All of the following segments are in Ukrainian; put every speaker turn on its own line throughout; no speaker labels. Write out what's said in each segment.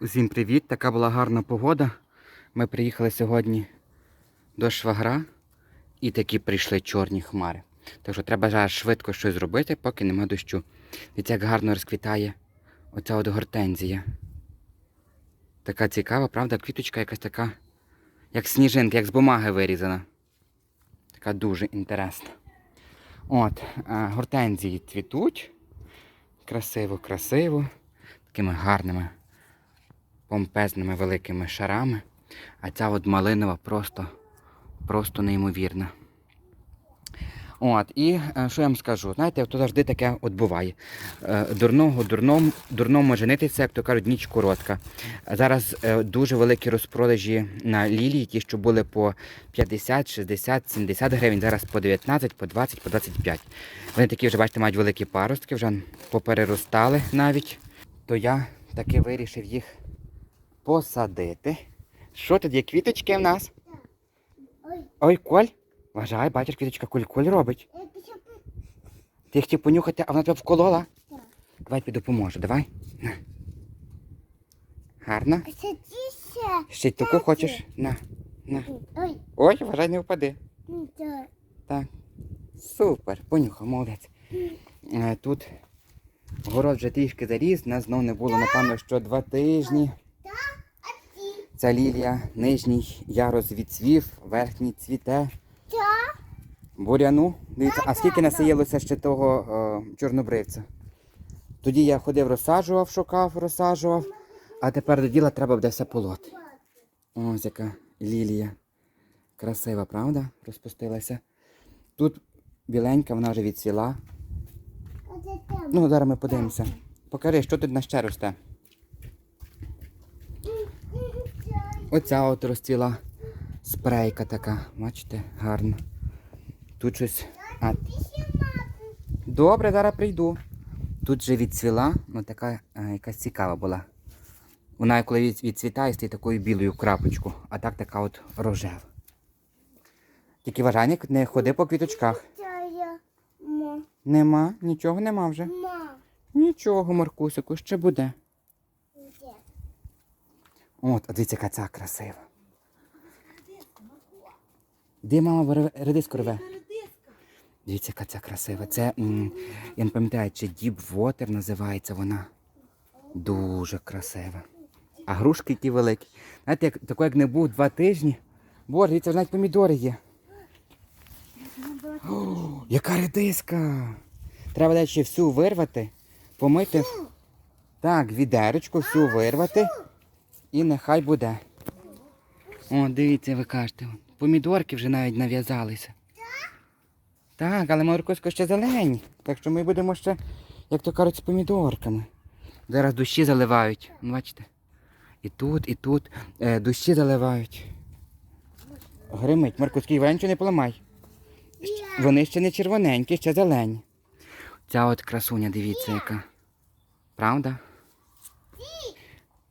Усім привіт! Така була гарна погода. Ми приїхали сьогодні до швагра і такі прийшли чорні хмари. Так що треба зараз швидко щось зробити, поки нема дощу. Дивіться, як гарно розквітає оця от гортензія. Така цікава, правда? Квіточка якась така, як сніжинка, як з бумаги вирізана. Така дуже інтересна. От, гортензії цвітуть. Красиво, красиво. Такими гарними помпезними великими шарами. А ця от малинова просто, просто неймовірна. От, і е, що я вам скажу? Знаєте, то завжди таке от буває. Е, Дурного, дурному, дурному женитися, як то кажуть, ніч коротка. Зараз е, дуже великі розпродажі на лілії, ті, що були по 50, 60, 70 гривень, зараз по 19, по 20, по 25. Вони такі вже, бачите, мають великі паростки, вже попереростали навіть. То я таки вирішив їх посадити. Що тут є квіточки в нас?
Ой,
Коль, вважай, бачиш, квіточка Коль-Коль робить. Ти хотів понюхати, а вона тебе вколола?
Так.
Давай тобі допоможу, давай. На. Гарно. Ще й таку хочеш? На. На.
Ой,
вважай, не впади.
ну так.
Супер, понюхав, молодець. Е, Тут город вже трішки заріс, нас знов не було, напевно, що два тижні. Ця лілія, нижній ярус відцвів, верхній цвіте. Буряну. Дивіться, а скільки насіялося ще того е, чорнобривця? Тоді я ходив, розсаджував, шукав, розсаджував, а тепер до діла треба буде все полоти. Ось яка лілія. Красива, правда? Розпустилася. Тут біленька, вона вже відсіла. Ну, зараз ми подивимося. Покажи, що тут на ще росте. Оця от розцвіла спрейка така. Бачите, гарно. Тут щось. А, добре, зараз прийду. Тут же відцвіла, ну така е, якась цікава була. Вона коли від- відцвітає, стає такою білою крапочку, а так така от рожева. Тільки вважай, не- ходи по квіточках. Нема, нічого нема вже. Нічого, Маркусику, ще буде. От, а дивіться, яка ця красива. Де мама редиску рве? Дивіться, яка ця красива. Це, м, я не пам'ятаю, чи Deep Water називається вона. Дуже красива. А грушки ті великі. Знаєте, як, тако, як не був два тижні. Боже, дивіться, навіть помідори є. О, яка редиска! Треба далі всю вирвати, помити. Так, відерочку всю вирвати. І нехай буде. О, дивіться, ви кажете, помідорки вже навіть нав'язалися. Так, але моркосько ще зелені. Так що ми будемо ще, як то кажуть, з помідорками. Зараз дощі заливають. Бачите? І тут, і тут е, дощі заливають. Гримить, Маркуський, ви нічого не поламай. Вони ще не червоненькі, ще зелені. Ця от красуня, дивіться, яка. Правда?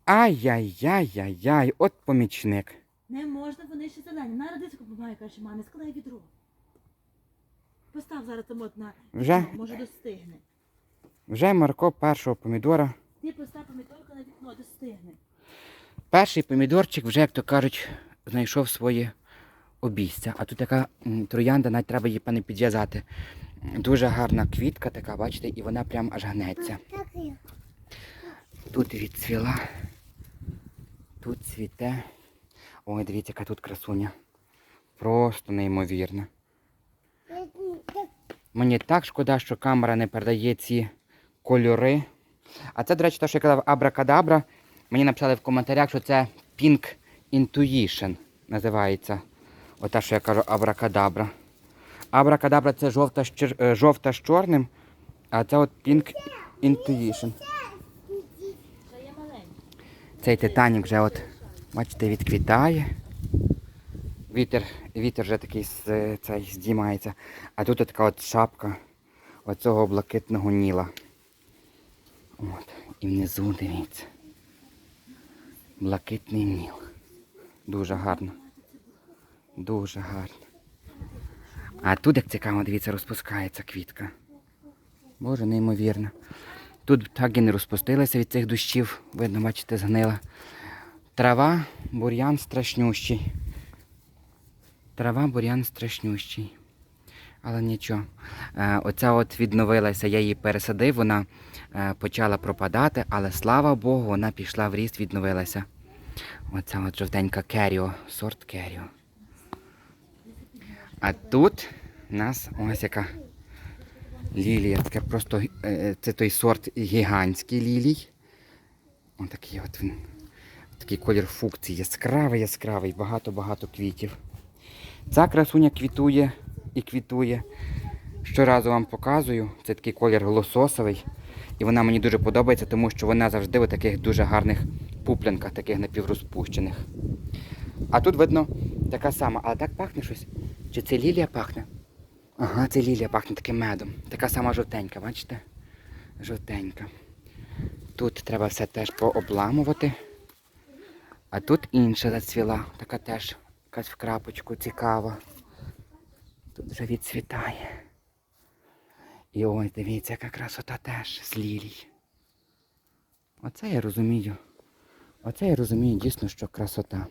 Ай-яй-яй-яй-яй, от помічник.
Не можна, вони ще зелені. На радиску помагає, каже, мамі, складай відро. Постав зараз там от на
Вже?
вікно, може достигне.
Вже Марко першого помідора.
Ти постав помідорку на вікно, достигне.
Перший помідорчик вже, як то кажуть, знайшов своє обійстя. А тут така м, троянда, навіть треба її пане підв'язати. Дуже гарна квітка така, бачите, і вона прям аж гнеться. Тут відцвіла. Тут цвіте. Ой, дивіться, яка тут красуня. Просто неймовірна. Мені так шкода, що камера не передає ці кольори. А це, до речі, те, що я казав Абракадабра. Мені написали в коментарях, що це Pink Intuition називається. Ота, що я кажу, Абракадабра. Абракадабра це жовта, з чер- е, жовта з чорним, а це от Pink Intuition. Цей Титанік вже от, бачите, відквітає. Вітер, вітер вже такий цей, здіймається. А тут така от шапка оцього блакитного ніла. От. І внизу дивіться. Блакитний ніл. Дуже гарно. Дуже гарно. А тут, як цікаво, дивіться, розпускається квітка. Боже, неймовірно. Тут так і не розпустилися від цих дощів, видно, бачите, згнила. Трава, бур'ян страшнющий. Трава, бур'ян страшнющий. Але нічого. Е, оця от відновилася, я її пересадив, вона е, почала пропадати, але слава Богу, вона пішла в ріст, відновилася. Оця от жовтенька керіо, сорт керіо. А тут у нас ось яка лілія. Таке просто е, це той сорт гігантський лілій. Ось такий от він. Такий колір фукції. Яскравий, яскравий, багато-багато квітів. Ця красуня квітує і квітує. Щоразу вам показую. Це такий колір лососовий. І вона мені дуже подобається, тому що вона завжди у таких дуже гарних пуплянках, таких напіврозпущених. А тут видно така сама, але так пахне щось. Чи це лілія пахне? Ага, це лілія пахне таким медом. Така сама жовтенька, бачите? Жовтенька. Тут треба все теж пообламувати. А тут інша зацвіла, така теж якась в крапочку цікава. Тут вже відцвітає. І ось дивіться, яка красота теж з лілій. Оце я розумію. Оце я розумію дійсно, що красота.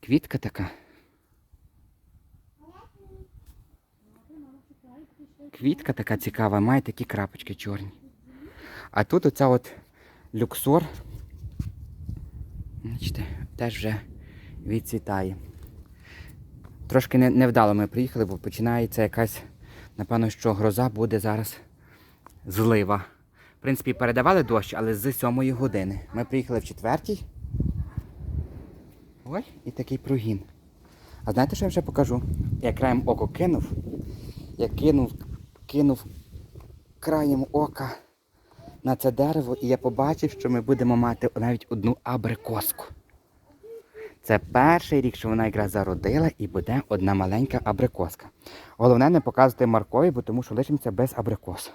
Квітка така. Квітка така цікава, має такі крапочки чорні. А тут оця от люксор. Бачите, теж вже відцвітає. Трошки невдало ми приїхали, бо починається якась, напевно, що гроза буде зараз злива. В принципі, передавали дощ, але з 7 години. Ми приїхали в четвертій. Ой, і такий прогін. А знаєте, що я вже покажу? Я краєм око кинув. Я кинув, кинув краєм ока на це дерево, і я побачив, що ми будемо мати навіть одну абрикоску. Це перший рік, що вона якраз зародила і буде одна маленька абрикоска. Головне не показувати Маркові, бо тому що лишимося без абрикоса.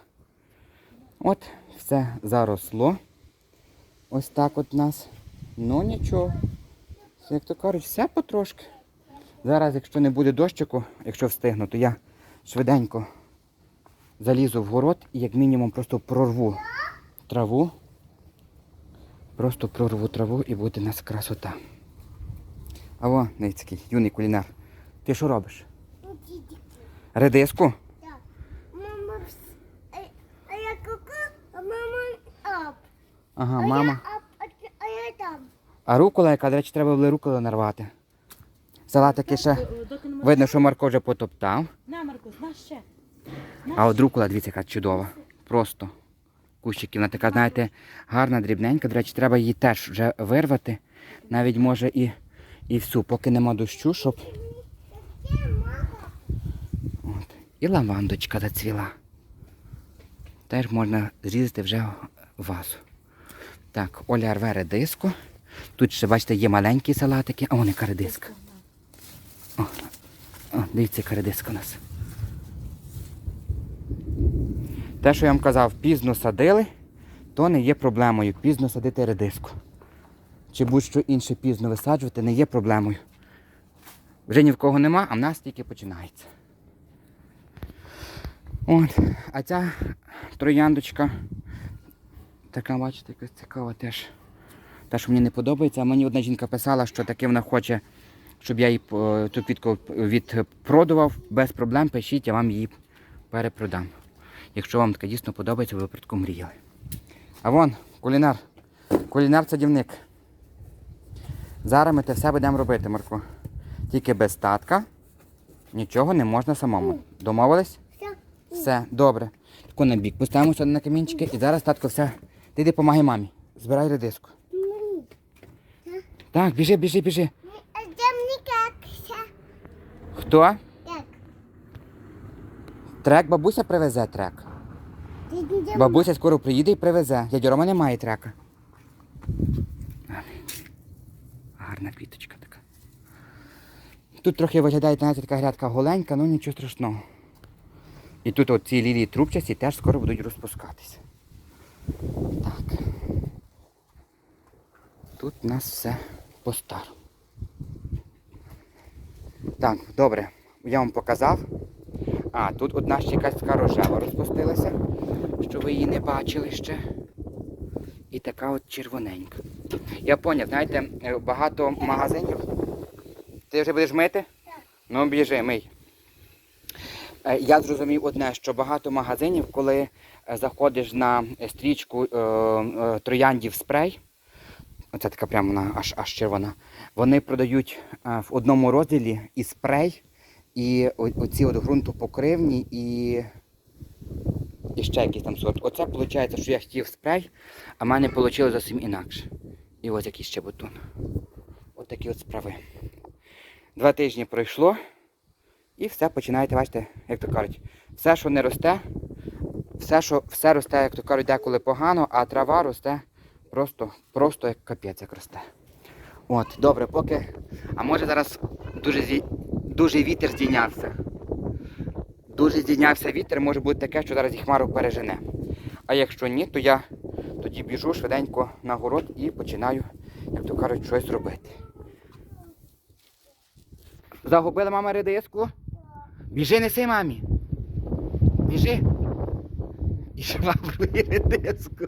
От, все заросло. Ось так от нас. Ну нічого. Як то кажуть, все потрошки. Зараз, якщо не буде дощику, якщо встигну, то я швиденько залізу в город і як мінімум просто прорву траву. Просто прорву траву і буде у нас красота. А во, дивіться, такий юний кулінар. Ти що робиш? Редиску?
Так. Мама, а, а я куку, а мама ап.
Ага,
а
мама.
а, я там.
А рукола, яка, до речі, треба було руколу нарвати. Салатики ще.
Е.
Видно, що Марко вже потоптав.
На, Маркус, на ще.
А от рукола, дивіться, яка чудова. Просто кущики. Вона така, знаєте, гарна, дрібненька. До речі, треба її теж вже вирвати. Навіть може і, і всю, поки нема дощу, щоб. От. І лавандочка зацвіла. Теж можна зрізати вже вазу. Так, Оля рве редиску. Тут ще, бачите, є маленькі салатики, а вони редиска. О, о, дивіться, яка у нас. Те, що я вам казав, пізно садили, то не є проблемою. Пізно садити редиску. Чи будь-що інше пізно висаджувати не є проблемою. Вже ні в кого нема, а в нас тільки починається. От. А ця трояндочка, така, бачите, якась цікава теж. Та, що мені не подобається, а мені одна жінка писала, що таке вона хоче, щоб я їй е, ту квітку відпродував, без проблем пишіть, я вам її перепродам. Якщо вам таке дійсно подобається, ви випадку мріяли. А вон, кулінар. Кулінар садівник. Зараз ми те все будемо робити, Марко. Тільки без татка. Нічого не можна самому. Домовились?
Все.
Все, добре. Тако на бік. Поставимо сюди на камінчики і зараз татко все. Ти йди помагай мамі. Збирай редиску. Так, біжи, біжи, біжи. Хто? Трек бабуся привезе трек. Бабуся скоро приїде і привезе. Дядя Рома немає трека. Гарна квіточка така. Тут трохи виглядає, знаєте, така грядка голенька, ну нічого страшного. І тут от ці лілії трубчасті теж скоро будуть розпускатися. Так. Тут у нас все по-старому. Так, добре. Я вам показав. А, тут одна ще якась така рожева розпустилася. що ви її не бачили ще. І така от червоненька. Я поняв, знаєте, е, багато магазинів. Ти вже будеш мити?
Так.
Ну, біжи, мий. Е, Я зрозумів одне, що багато магазинів, коли е, заходиш на стрічку е, е, трояндів спрей, оце така прямо вона аж, аж червона, вони продають в одному розділі і спрей, і оці от ґрунтопокривні, і, і ще якийсь там сорт. Оце виходить, що я хотів спрей, а в мене вийшло зовсім інакше. І ось якийсь ще бутон. От такі от справи. Два тижні пройшло. І все починаєте, бачите, як то кажуть, все, що не росте, все, що, все росте, як то кажуть, деколи погано, а трава росте просто, просто як капець як росте. От, добре, поки. А може зараз дуже, зі... дуже вітер здійнявся. Дуже здійнявся вітер, може бути таке, що зараз і хмару пережене. А якщо ні, то я тоді біжу швиденько на город і починаю, як то кажуть, щось робити. Загубила мама редиску? Біжи, неси мамі. Біжи. І швабру і редиску.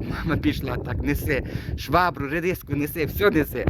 Мама пішла так, неси. Швабру, редиску неси, все неси.